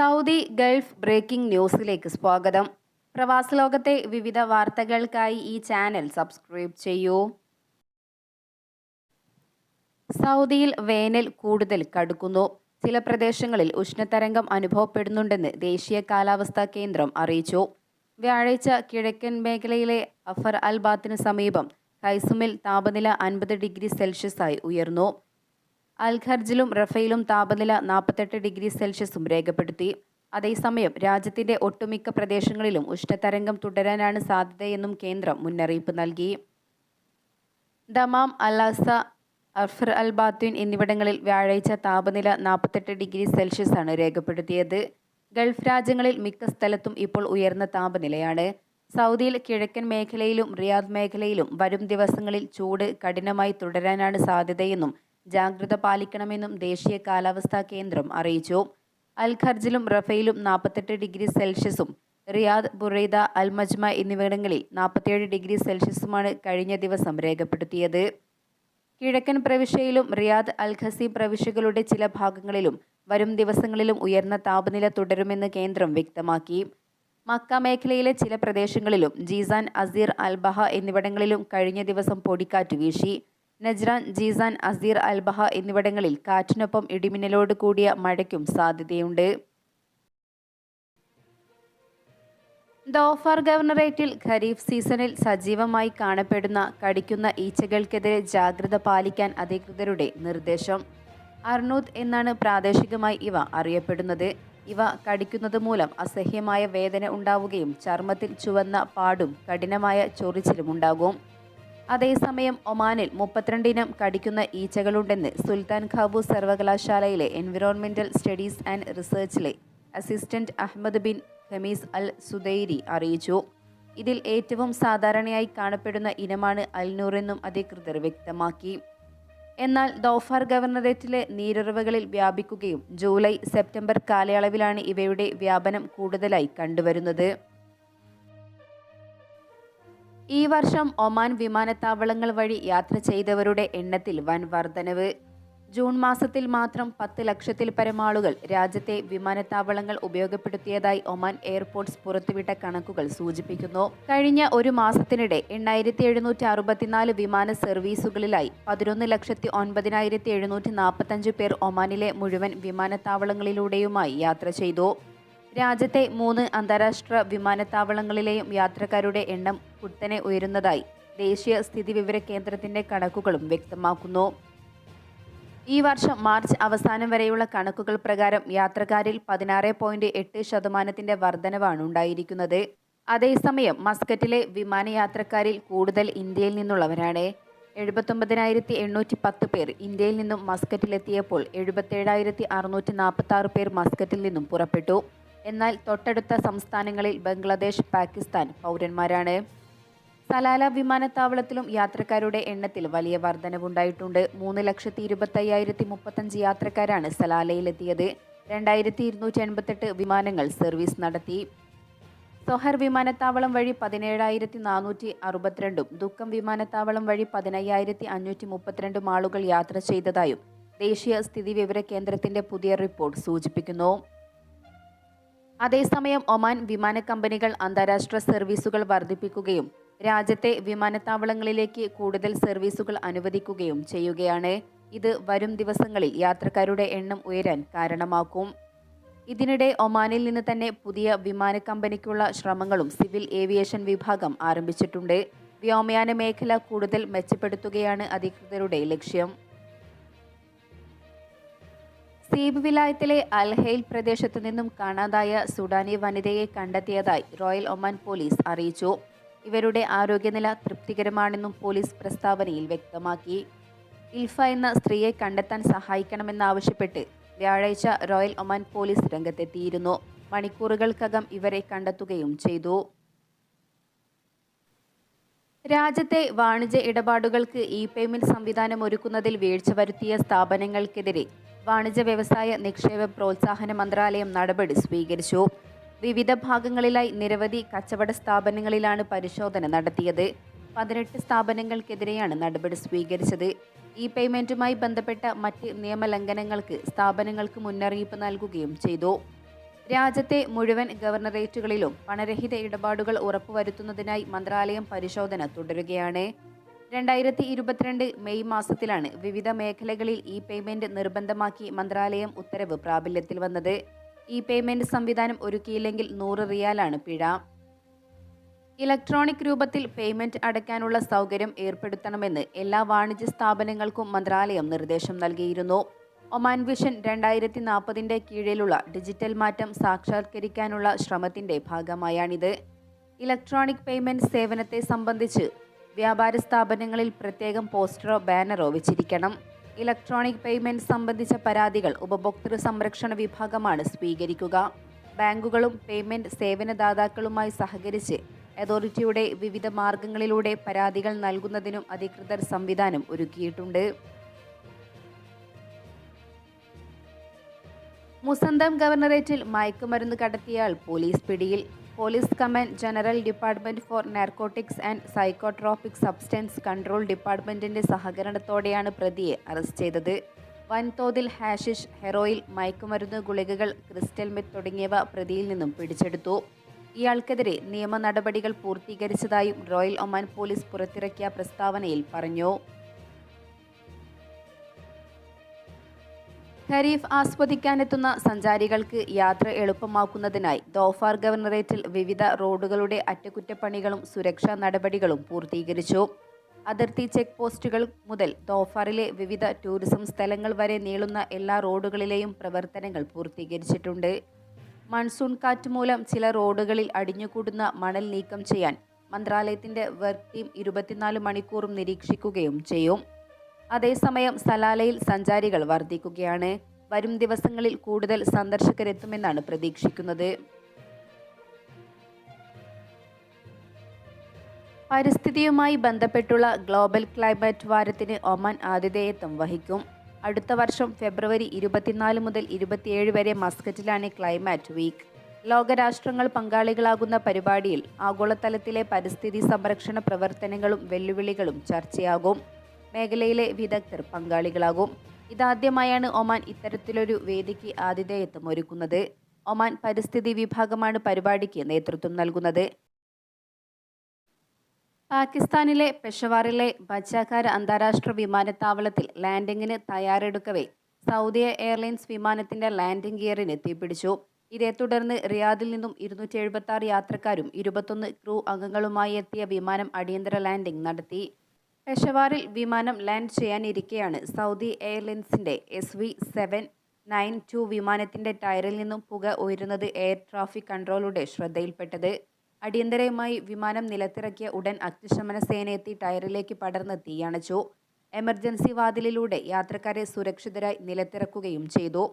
Saudi Gulf breaking ന്യൂസിലേക്ക് സ്വാഗതം. പ്രവാസ ലോകത്തെ വിവിധ വാർത്തകൾക്കായി ഈ ചാനൽ സബ്സ്ക്രൈബ് ചെയ്യൂ. സൗദിയിൽ വേനൽ കൂടുതൽ കടുക്കുന്നു. ചില പ്രദേശങ്ങളിൽ ഉഷ്ണതരംഗം അനുഭവപ്പെടുന്നുണ്ടെന്ന് ദേശീയ കാലാവസ്ഥാ കേന്ദ്രം അറിയിച്ചു. വ്യാഴാഴ്ച കിഴക്കൻ മേഖലയിലെ അഫർ അൽ ബാത്തിന് സമീപം കൈസുമിൽ താപനില അൻപത് ഡിഗ്രി സെൽഷ്യസായി ഉയർന്നു. അൽഖർജിലും റഫയിലും താപനില നാൽപ്പത്തെട്ട് ഡിഗ്രി സെൽഷ്യസും രേഖപ്പെടുത്തി. അതേസമയം രാജ്യത്തിന്റെ ഒട്ടുമിക്ക പ്രദേശങ്ങളിലും ഉഷ്ണതരംഗം തുടരാനാണ് സാധ്യതയെന്നും കേന്ദ്രം മുന്നറിയിപ്പ് നൽകി. ദമാം അലാസ അഫർ അൽ ബാത്വിൻ എന്നിവിടങ്ങളിൽ വ്യാഴാഴ്ച താപനില നാൽപ്പത്തെട്ട് ഡിഗ്രി സെൽഷ്യസാണ് രേഖപ്പെടുത്തിയത്. ഗൾഫ് രാജ്യങ്ങളിൽ മിക്ക സ്ഥലത്തും ഇപ്പോൾ ഉയർന്ന താപനിലയാണ്. സൗദിയിൽ കിഴക്കൻ മേഖലയിലും റിയാദ് മേഖലയിലും വരും ദിവസങ്ങളിൽ ചൂട് കഠിനമായി തുടരാനാണ് സാധ്യതയെന്നും ജാഗ്രത പാലിക്കണമെന്നും ദേശീയ കാലാവസ്ഥാ കേന്ദ്രം അറിയിച്ചു. അൽഖർജിലും ഖർജിലും റഫയിലും നാൽപ്പത്തെട്ട് ഡിഗ്രി സെൽഷ്യസും റിയാദ് ബുറൈദ അൽമജ്മ എന്നിവിടങ്ങളിൽ നാൽപ്പത്തിയേഴ് ഡിഗ്രി സെൽഷ്യസുമാണ് കഴിഞ്ഞ ദിവസം രേഖപ്പെടുത്തിയത്. കിഴക്കൻ പ്രവിശ്യയിലും റിയാദ് അൽ ഖസി പ്രവിശ്യകളുടെ ചില ഭാഗങ്ങളിലും വരും ദിവസങ്ങളിലും ഉയർന്ന താപനില തുടരുമെന്ന് കേന്ദ്രം വ്യക്തമാക്കി. മക്ക മേഖലയിലെ ചില പ്രദേശങ്ങളിലും ജീസാൻ അസീർ അൽബഹ എന്നിവിടങ്ങളിലും കഴിഞ്ഞ ദിവസം പൊടിക്കാറ്റ് വീശി. നജ്റാൻ ജീസാൻ അസീർ അൽബഹ എന്നിവിടങ്ങളിൽ കാറ്റിനൊപ്പം ഇടിമിന്നലോട് കൂടിയ മഴയ്ക്കും സാധ്യതയുണ്ട്. ദോഫാർ ഗവർണറേറ്റിൽ ഖരീഫ് സീസണിൽ സജീവമായി കാണപ്പെടുന്ന കടിക്കുന്ന ഈച്ചകൾക്കെതിരെ ജാഗ്രത പാലിക്കാൻ അധികൃതരുടെ നിർദ്ദേശം. അർണൂത് എന്നാണ് പ്രാദേശികമായി ഇവ അറിയപ്പെടുന്നത്. ഇവ കടിക്കുന്നത് മൂലം അസഹ്യമായ വേദന ഉണ്ടാവുകയും ചർമ്മത്തിൽ ചുവന്ന പാടും കഠിനമായ ചൊറിച്ചിലും ഉണ്ടാകും. അതേസമയം ഒമാനിൽ മുപ്പത്തിരണ്ടിനം കടിക്കുന്ന ഈച്ചകളുണ്ടെന്ന് സുൽത്താൻ ഖാബു സർവകലാശാലയിലെ environmental studies and റിസർച്ചിലെ assistant Ahmed bin Khamis Al Sudairi അറിയിച്ചു. ഇതിൽ ഏറ്റവും സാധാരണയായി കാണപ്പെടുന്ന ഇനമാണ് അൽനൂറെന്നും അധികൃതർ വ്യക്തമാക്കി. എന്നാൽ ദോഫാർ ഗവർണറേറ്റിലെ നീരുറവുകളിൽ വ്യാപിക്കുകയും ജൂലൈ സെപ്റ്റംബർ കാലയളവിലാണ് ഇവയുടെ വ്യാപനം കൂടുതലായി കണ്ടുവരുന്നത്. ഈ വർഷം ഒമാൻ വിമാനത്താവളങ്ങൾ വഴി യാത്ര ചെയ്തവരുടെ എണ്ണത്തിൽ വൻ വർധനവ്. ജൂൺ മാസത്തിൽ മാത്രം പത്ത് ലക്ഷത്തിൽ പരമാളുകൾ രാജ്യത്തെ വിമാനത്താവളങ്ങൾ ഉപയോഗപ്പെടുത്തിയതായി ഒമാൻ എയർപോർട്ട്സ് പുറത്തുവിട്ട കണക്കുകൾ സൂചിപ്പിക്കുന്നു. കഴിഞ്ഞ ഒരു മാസത്തിനിടെ എണ്ണായിരത്തി എഴുന്നൂറ്റി അറുപത്തിനാല് വിമാന സർവീസുകളിലായി പതിനൊന്ന് ലക്ഷത്തി ഒൻപതിനായിരത്തി എഴുന്നൂറ്റി നാൽപ്പത്തഞ്ച് പേർ ഒമാനിലെ മുഴുവൻ വിമാനത്താവളങ്ങളിലൂടെയുമായി യാത്ര ചെയ്തു. രാജ്യത്തെ മൂന്ന് അന്താരാഷ്ട്ര വിമാനത്താവളങ്ങളിലെയും യാത്രക്കാരുടെ എണ്ണം കുത്തനെ ഉയരുന്നതായി ദേശീയ സ്ഥിതി വിവര കേന്ദ്രത്തിന്റെ കണക്കുകളും വ്യക്തമാക്കുന്നു. ഈ വർഷം മാർച്ച് അവസാനം വരെയുള്ള കണക്കുകൾ പ്രകാരം യാത്രക്കാരിൽ പതിനാറ് പോയിന്റ് എട്ട് ശതമാനത്തിന്റെ വർധനവാണ് ഉണ്ടായിരിക്കുന്നത്. അതേസമയം മസ്കറ്റിലെ വിമാനയാത്രക്കാരിൽ കൂടുതൽ ഇന്ത്യയിൽ നിന്നുള്ളവരാണ്. എഴുപത്തൊമ്പതിനായിരത്തി എണ്ണൂറ്റി പത്ത് പേർ ഇന്ത്യയിൽ നിന്നും മസ്കറ്റിലെത്തിയപ്പോൾ എഴുപത്തേഴായിരത്തി അറുന്നൂറ്റി നാൽപ്പത്തി ആറ് പേർ മസ്കറ്റിൽ നിന്നും പുറപ്പെട്ടു. എന്നാൽ തൊട്ടടുത്ത സംസ്ഥാനങ്ങളിൽ ബംഗ്ലാദേശ് പാകിസ്ഥാൻ പൗരന്മാരാണ്. സലാല വിമാനത്താവളത്തിലും യാത്രക്കാരുടെ എണ്ണത്തിൽ വലിയ വർധനവുണ്ടായിട്ടുണ്ട്. മൂന്ന് ലക്ഷത്തി ഇരുപത്തയ്യായിരത്തി മുപ്പത്തഞ്ച് യാത്രക്കാരാണ് സലാലയിലെത്തിയത്. രണ്ടായിരത്തി ഇരുന്നൂറ്റി എൺപത്തെട്ട് വിമാനങ്ങൾ സർവീസ് നടത്തി. സൊഹർ വിമാനത്താവളം വഴി പതിനേഴായിരത്തി നാനൂറ്റി അറുപത്തിരണ്ടും ദുഃഖം വിമാനത്താവളം വഴി പതിനയ്യായിരത്തി അഞ്ഞൂറ്റി മുപ്പത്തിരണ്ടും ആളുകൾ യാത്ര ചെയ്തതായും ദേശീയ സ്ഥിതി വിവര കേന്ദ്രത്തിന്റെ പുതിയ റിപ്പോർട്ട് സൂചിപ്പിക്കുന്നു. അതേസമയം ഒമാൻ വിമാന കമ്പനികൾ അന്താരാഷ്ട്ര സർവീസുകൾ വർദ്ധിപ്പിക്കുകയും രാജ്യത്തെ വിമാനത്താവളങ്ങളിലേക്ക് കൂടുതൽ സർവീസുകൾ അനുവദിക്കുകയും ചെയ്യുകയാണ്. ഇത് വരും ദിവസങ്ങളിൽ യാത്രക്കാരുടെ എണ്ണം ഉയരാൻ കാരണമാക്കും. ഇതിനിടെ ഒമാനിൽ നിന്ന് തന്നെ പുതിയ വിമാന കമ്പനിക്കുള്ള ശ്രമങ്ങളും സിവിൽ ഏവിയേഷൻ വിഭാഗം ആരംഭിച്ചിട്ടുണ്ട്. വ്യോമയാന മേഖല കൂടുതൽ മെച്ചപ്പെടുത്തുകയാണ് അധികൃതരുടെ ലക്ഷ്യം. സീബ് വിലായത്തിലെ അൽഹെയിൽ പ്രദേശത്തു നിന്നും കാണാതായ സുഡാനി വനിതയെ കണ്ടെത്തിയതായി റോയൽ ഒമാൻ പോലീസ് അറിയിച്ചു. ഇവരുടെ ആരോഗ്യനില തൃപ്തികരമാണെന്നും പോലീസ് പ്രസ്താവനയിൽ വ്യക്തമാക്കി. ഇൽഫ എന്ന സ്ത്രീയെ കണ്ടെത്താൻ സഹായിക്കണമെന്നാവശ്യപ്പെട്ട് വ്യാഴാഴ്ച റോയൽ ഒമാൻ പോലീസ് രംഗത്തെത്തിയിരുന്നു. മണിക്കൂറുകൾക്കകം ഇവരെ കണ്ടെത്തുകയും ചെയ്തു. രാജ്യത്തെ വാണിജ്യ ഇടപാടുകൾക്ക് ഇ പേയ്മെന്റ് സംവിധാനം ഒരുക്കുന്നതിൽ വീഴ്ച വരുത്തിയ സ്ഥാപനങ്ങൾക്കെതിരെ വാണിജ്യ വ്യവസായ നിക്ഷേപ പ്രോത്സാഹന മന്ത്രാലയം നടപടി സ്വീകരിച്ചു. വിവിധ ഭാഗങ്ങളിലായി നിരവധി കച്ചവട സ്ഥാപനങ്ങളിലാണ് പരിശോധന നടത്തിയത്. പതിനെട്ട് സ്ഥാപനങ്ങൾക്കെതിരെയാണ് നടപടി സ്വീകരിച്ചത്. ഇ പേയ്മെന്റുമായി ബന്ധപ്പെട്ട മറ്റ് നിയമലംഘനങ്ങൾക്ക് സ്ഥാപനങ്ങൾക്ക് മുന്നറിയിപ്പ് നൽകുകയും ചെയ്തു. രാജ്യത്തെ മുഴുവൻ ഗവർണറേറ്റുകളിലും പണരഹിത ഇടപാടുകൾ ഉറപ്പുവരുത്തുന്നതിനായി മന്ത്രാലയം പരിശോധന തുടരുകയാണ്. രണ്ടായിരത്തി ഇരുപത്തിരണ്ട് മെയ് മാസത്തിലാണ് വിവിധ മേഖലകളിൽ ഇ പേയ്മെന്റ് നിർബന്ധമാക്കി മന്ത്രാലയം ഉത്തരവ് പ്രാബല്യത്തിൽ വന്നത്. ഇ പേയ്മെന്റ് സംവിധാനം ഒരുക്കിയില്ലെങ്കിൽ നൂറ് റിയാലാണ് പിഴ. ഇലക്ട്രോണിക് രൂപത്തിൽ പേയ്മെന്റ് അടയ്ക്കാനുള്ള സൗകര്യം ഏർപ്പെടുത്തണമെന്ന് എല്ലാ വാണിജ്യ സ്ഥാപനങ്ങൾക്കും മന്ത്രാലയം നിർദ്ദേശം നൽകിയിരുന്നു. ഒമാൻ വിഷൻ രണ്ടായിരത്തി നാൽപ്പതിന്റെ കീഴിലുള്ള ഡിജിറ്റൽ മാറ്റം സാക്ഷാത്കരിക്കാനുള്ള ശ്രമത്തിന്റെ ഭാഗമായാണിത്. ഇലക്ട്രോണിക് പേയ്മെന്റ് സേവനത്തെ സംബന്ധിച്ച് വ്യാപാര സ്ഥാപനങ്ങളിൽ പ്രത്യേകം പോസ്റ്ററോ ബാനറോ വെച്ചിരിക്കണം. ഇലക്ട്രോണിക് പേയ്മെന്റ് സംബന്ധിച്ച പരാതികൾ ഉപഭോക്തൃ സംരക്ഷണ വിഭാഗമാണ് സ്വീകരിക്കുക. ബാങ്കുകളും പേയ്മെന്റ് സേവനദാതാക്കളുമായി സഹകരിച്ച് അതോറിറ്റിയുടെ വിവിധ മാർഗങ്ങളിലൂടെ പരാതികൾ നൽകുന്നതിനും അധികൃതർ സംവിധാനം ഒരുക്കിയിട്ടുണ്ട്. മുസന്തം ഗവർണറേറ്റിൽ മയക്കുമരുന്ന് കടത്തിയാൽ പോലീസ് പിടിയിൽ. Police command general department for narcotics and psychotropic substance control ഡിപ്പാർട്ട്മെന്റിന്റെ സഹകരണത്തോടെയാണ് പ്രതിയെ അറസ്റ്റ് ചെയ്തത്. വൻതോതിൽ ഹാഷിഷ് ഹെറോയിൽ മയക്കുമരുന്ന് ഗുളികകൾ ക്രിസ്റ്റൽ മെത്ത് തുടങ്ങിയവ പ്രതിയിൽ നിന്നും പിടിച്ചെടുത്തു. ഇയാൾക്കെതിരെ നിയമ നടപടികൾ പൂർത്തീകരിച്ചതായും റോയൽ ഒമാൻ പോലീസ് പുറത്തിറക്കിയ പ്രസ്താവനയിൽ പറഞ്ഞു. ഖരീഫ് ആസ്വദിക്കാനെത്തുന്ന സഞ്ചാരികൾക്ക് യാത്ര എളുപ്പമാക്കുന്നതിനായി ദോഫാർ ഗവർണറേറ്റിൽ വിവിധ റോഡുകളുടെ അറ്റകുറ്റപ്പണികളും സുരക്ഷാ നടപടികളും പൂർത്തീകരിച്ചു. അതിർത്തി ചെക്ക് പോസ്റ്റുകൾ മുതൽ ദോഫാറിലെ വിവിധ ടൂറിസം സ്ഥലങ്ങൾ വരെ നീളുന്ന എല്ലാ റോഡുകളിലെയും പ്രവർത്തനങ്ങൾ പൂർത്തീകരിച്ചിട്ടുണ്ട്. മൺസൂൺ കാറ്റ് മൂലം ചില റോഡുകളിൽ അടിഞ്ഞുകൂടുന്ന മണൽ നീക്കം ചെയ്യാൻ മന്ത്രാലയത്തിന്റെ വർക്ക് ടീം ഇരുപത്തിനാല് മണിക്കൂറും നിരീക്ഷിക്കുകയും ചെയ്യും. അതേസമയം സലാലയിൽ സഞ്ചാരികൾ വർദ്ധിക്കുകയാണ്. വരും ദിവസങ്ങളിൽ കൂടുതൽ സന്ദർശകരെത്തുമെന്നാണ് പ്രതീക്ഷിക്കുന്നത്. പരിസ്ഥിതിയുമായി ബന്ധപ്പെട്ടുള്ള ഗ്ലോബൽ ക്ലൈമറ്റ് വാരത്തിന് ഒമാൻ ആതിഥേയത്വം വഹിക്കും. അടുത്ത വർഷം ഫെബ്രുവരി ഇരുപത്തിനാല് മുതൽ ഇരുപത്തിയേഴ് വരെ മസ്കറ്റിലാണ് ക്ലൈമാറ്റ് വീക്ക്. ലോകരാഷ്ട്രങ്ങൾ പങ്കാളികളാകുന്ന പരിപാടിയിൽ ആഗോളതലത്തിലെ പരിസ്ഥിതി സംരക്ഷണ പ്രവർത്തനങ്ങളും വെല്ലുവിളികളും ചർച്ചയാകും. മേഖലയിലെ വിദഗ്ധർ പങ്കാളികളാകും. ഇതാദ്യമായാണ് ഒമാൻ ഇത്തരത്തിലൊരു വേദിക്ക് ആതിഥേയത്വം ഒരുക്കുന്നത്. ഒമാൻ പരിസ്ഥിതി വിഭാഗമാണ് പരിപാടിക്ക് നേതൃത്വം നൽകുന്നത്. പാകിസ്ഥാനിലെ പെഷവാറിലെ ബച്ചാക്കാര അന്താരാഷ്ട്ര വിമാനത്താവളത്തിൽ ലാൻഡിങ്ങിന് തയ്യാറെടുക്കവേ സൗദി എയർലൈൻസ് വിമാനത്തിന്റെ ലാൻഡിംഗ് ഗിയറിന് തീപിടിച്ചു. ഇതേ തുടർന്ന് റിയാദിൽ നിന്നും ഇരുന്നൂറ്റി എഴുപത്തി യാത്രക്കാരും ഇരുപത്തൊന്ന് ക്രൂ അംഗങ്ങളുമായി എത്തിയ വിമാനം അടിയന്തര ലാൻഡിംഗ് നടത്തി. പെഷവാറിൽ വിമാനം ലാൻഡ് ചെയ്യാനിരിക്കെയാണ്. Saudi എയർലൈൻസിന്റെ S V seven nine two വിമാനത്തിന്റെ ടയറിൽ നിന്നും പുക ഉയരുന്നത് എയർ ട്രാഫിക് കൺട്രോളുടെ ശ്രദ്ധയിൽപ്പെട്ടത്. അടിയന്തരമായി വിമാനം നിലത്തിറക്കിയ ഉടൻ അഗ്നിശമന എത്തി ടയറിലേക്ക് പടർന്ന് തീയണച്ചു. എമർജൻസി വാതിലിലൂടെ യാത്രക്കാരെ സുരക്ഷിതരായി നിലത്തിറക്കുകയും ചെയ്തു.